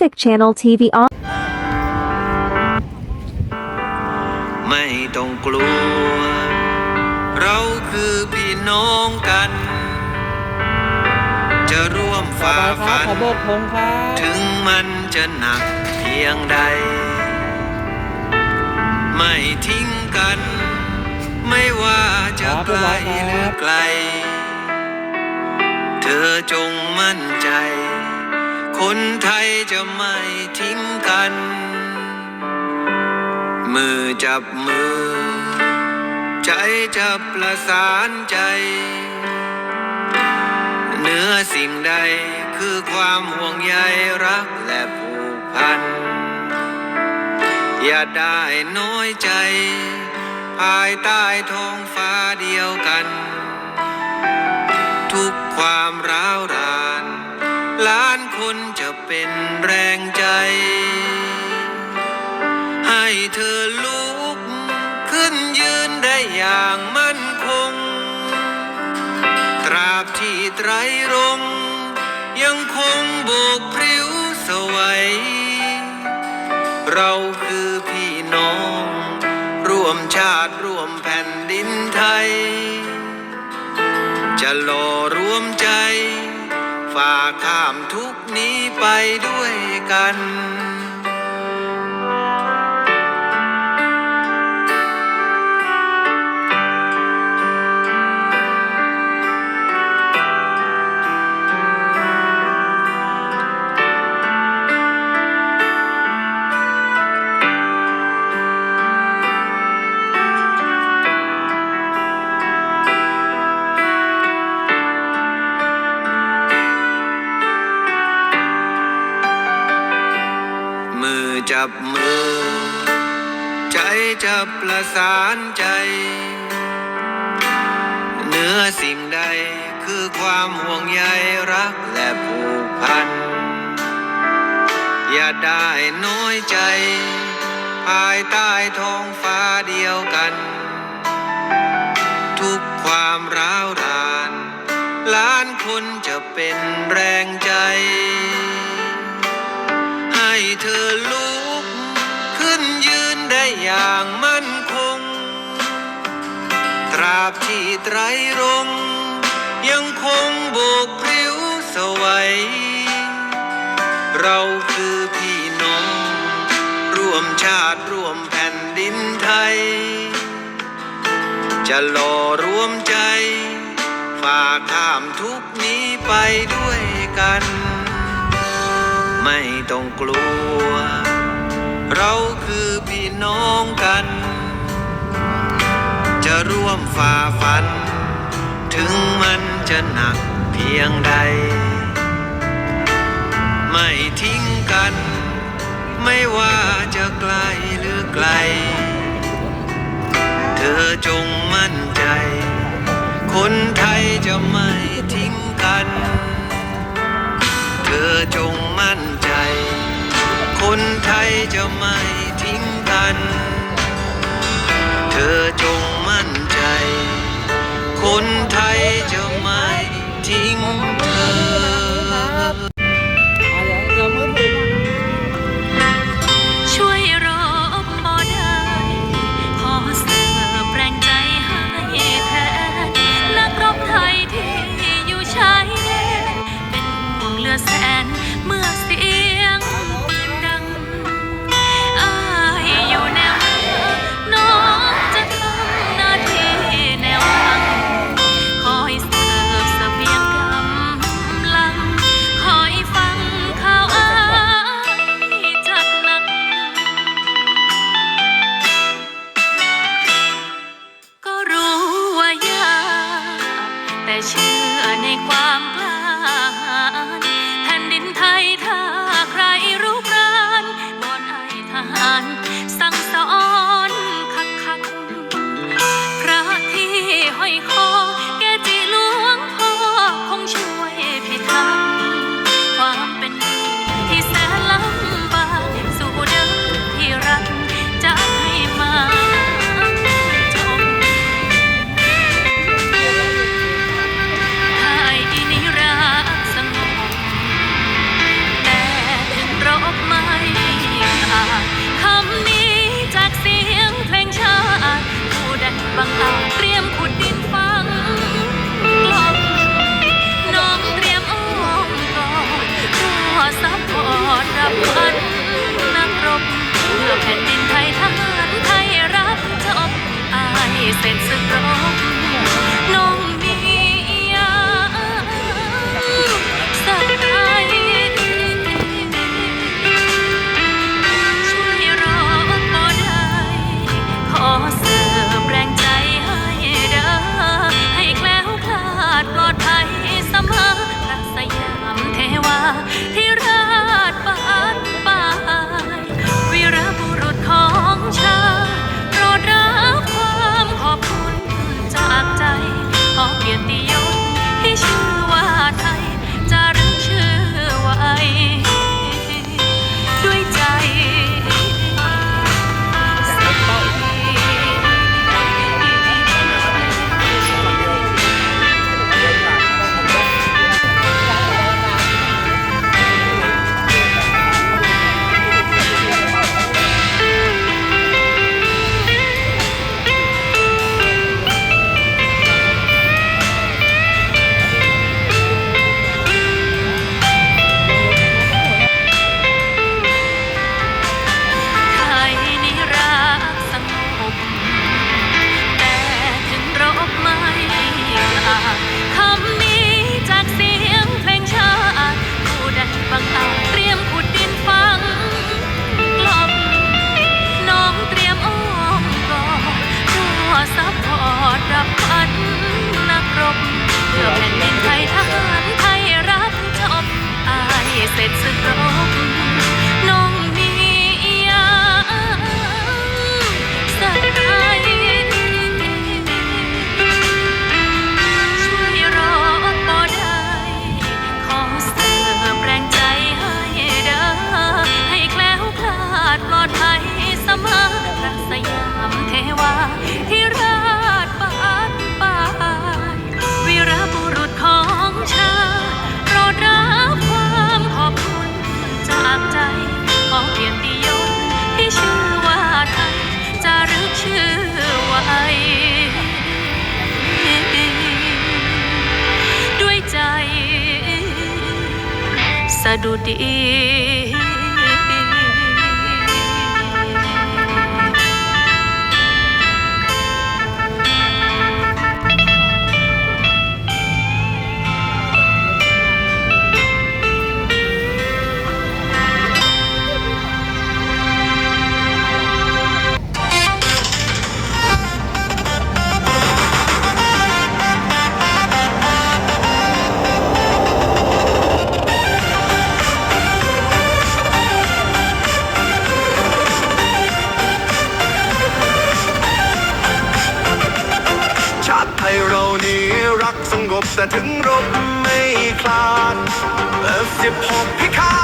Mythic Channel TV on. ไม่ต้องกลัว เราคือพี่น้องกัน จะร่วมต่อฝ่าไปครับฟันขอโบกธงครับถึงมันจะหนักเพียงใด ไม่ทิ้งกัน ไม่ว่าจะไกลหรือไกล เธอจงมั่นใจ คนไทยจะไม่ทิ้งกัน มือจับมือ ใจจะประสานใจเหนือสิ่งใดคือความห่วงใยรักและผูกพัน อย่าได้น้อยใจ ภายใต้ท้องฟ้าเดียวกัน ทุกความร้าวรานล้านคน เป็นแรงใจ ให้เธอลุกขึ้นยืนได้อย่างมั่นคง ตราบที่ไตรรงยังคงโบกพริ้วสวัย เราคือพี่น้อง ร่วมชาติร่วมแผ่นดินไทย จะหล่อรวมใจ ฝ่าข้ามทุกนี้ไปด้วยกัน ล้านคนจะเป็นแรงใจ ให้เธอลุกขึ้นยืนได้อย่างมั่นคง ตราบที่ไตรรงยังคงโบกพริ้วสวัย เราคือพี่น้อง ร่วมชาติร่วมแผ่นดินไทย จะหล่อรวมใจ ฝ่าข้ามทุกนี้ไปด้วยกัน ไม่ต้องกลัว เราคือพี่น้องกัน จะร่วมฝ่าฟัน ถึงมันจะหนักเพียงใด ไม่ทิ้งกัน ไม่ว่าจะไกลหรือไกล เธอจงมั่นใจ คนไทยจะไม่ทิ้งกัน เธอจงมั่นใจ คนไทยจะไม่ทิ้งกัน เธอจงมั่นใจ คนไทยจะไม่ทิ้งเธอ แต่เชื่อในความกล้าหาญแผ่นดินไทย สะดุดี สงบแต่ถึงรบไม่คลาดเอฟสิบหกพิฆาต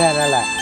来来来。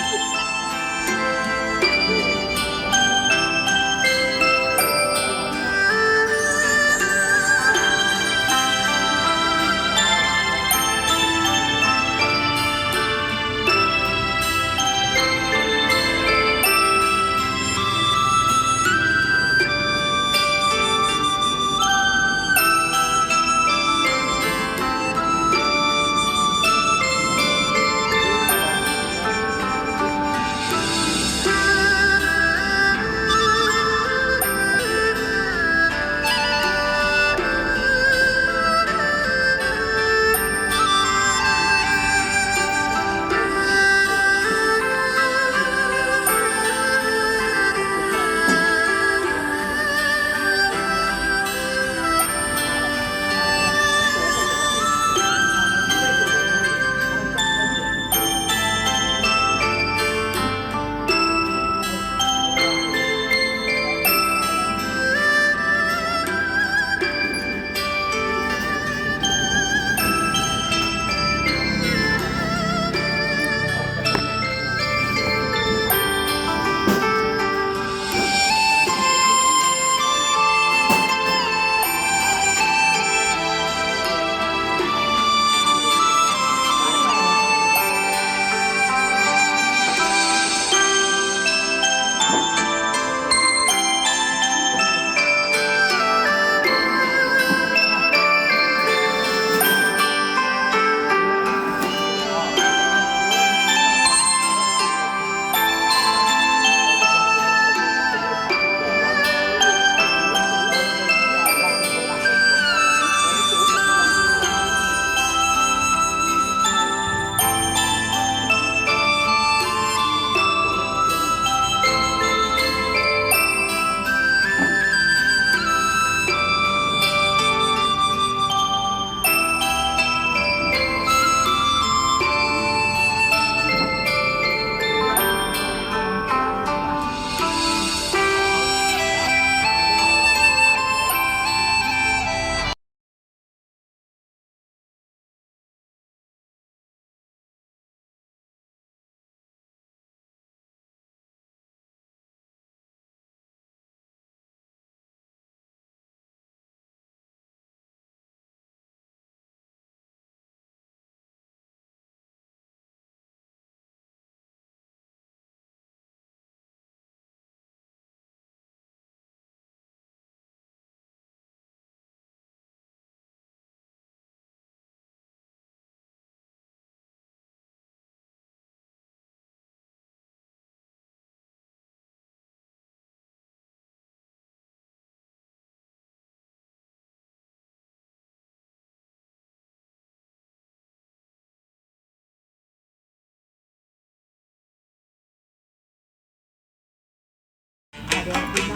ให้